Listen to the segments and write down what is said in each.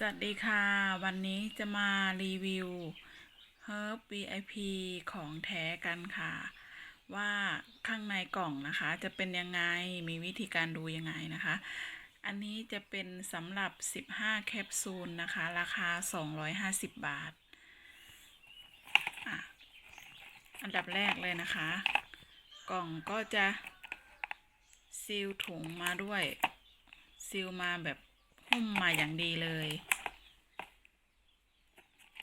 สวัสดีค่ะ วันนี้จะมารีวิว Herb VIP ของแท้กันค่ะ ว่าข้างในกล่องนะคะจะเป็นยังไงมีวิธีการดูยังไงนะคะ อันนี้จะเป็นสำหรับ 15 แคปซูลนะคะ ราคา 250 บาทออันดับแรกเลยนะคะ กล่องก็จะซีลถุงมาด้วยซีลมาแบบ หุ้มมาอย่างดีเลย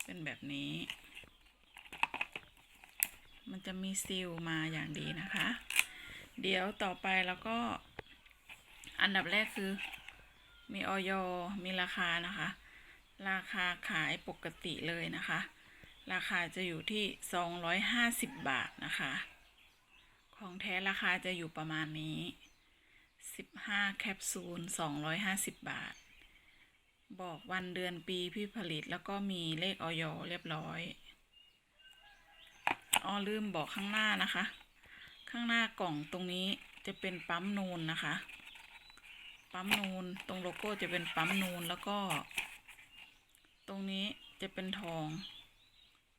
เป็นแบบนี้ มันจะมีซีลมาอย่างดีนะคะ เดี๋ยวต่อไปแล้วก็ อันดับแรกคือ มีออยมีราคานะคะ ราคาขายปกติเลยนะคะ ราคาจะอยู่ที่ 250 บาทนะคะ ของแท้ราคาจะอยู่ประมาณนี้ 15 แคปซูล 250 บาท บอกวันเดือนปีพี่ผลิตแล้วก็มีเลขออยเรียบร้อยอ๋อลืมบอกข้างหน้านะคะ ข้างหน้ากล่องตรงนี้จะเป็นปั๊มนูนนะคะ ปั๊มนูนตรงโลโก้จะเป็นปั๊มนูนแล้วก็ ตรงนี้จะเป็นทอง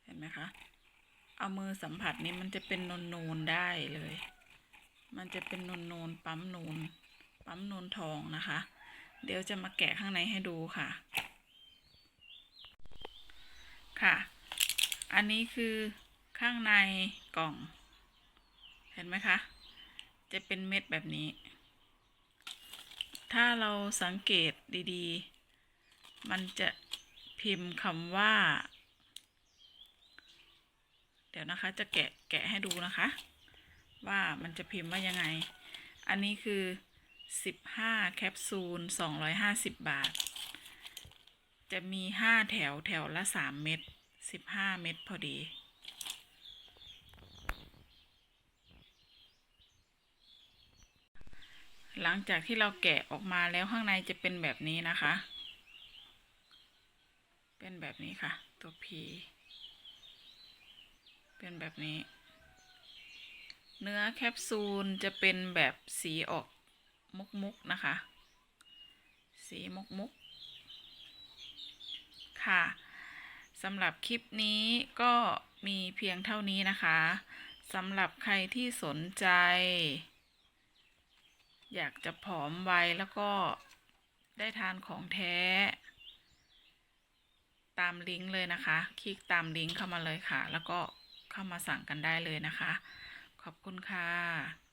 เห็นไหมคะ เอามือสัมผัสนี้มันจะเป็นนูนนูนได้เลย มันจะเป็นนูนนูนปั๊มนูน ปั๊มนูนทองนะคะ เดี๋ยวจะมาแกะข้างในให้ดูค่ะ ค่ะ อันนี้คือข้างในกล่อง เห็นไหมคะ จะเป็นเม็ดแบบนี้ ถ้าเราสังเกตดีๆ มันจะพิมพ์คำว่า เดี๋ยวนะคะจะแกะแกะให้ดูนะคะ ว่ามันจะพิมพ์ว่ายังไง อันนี้คือ 15แคปซูล250บาท จะมี5แถวแถวละ3เม็ด15เม็ดพอดี หลังจากที่เราแกะออกมาแล้วข้างในจะเป็นแบบนี้นะคะ เป็นแบบนี้ค่ะ ตัว P เป็นแบบนี้ เนื้อแคปซูลจะเป็นแบบสีออก มุกมุกนะคะ สีมุกมุกค่ะสำหรับคลิปนี้ก็มีเพียงเท่านี้นะคะสำหรับใครที่สนใจ อยากจะผอมไวแล้วก็ได้ทานของแท้ ตามลิงก์เลยนะคะ คลิกตามลิงก์เข้ามาเลยค่ะ แล้วก็เข้ามาสั่งกันได้เลยนะคะ ขอบคุณค่ะ